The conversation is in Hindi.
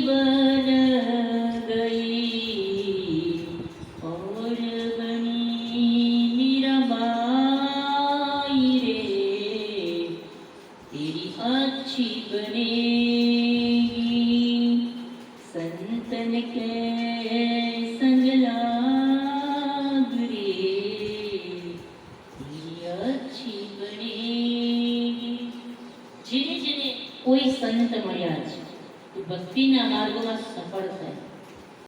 बन गई और बनी अच्छी बनेगी संतन के संग अच्छी बनेगी जिन्हें जिन्हें कोई संत मया ભક્તિના માર્ગમાં સફળ થાય.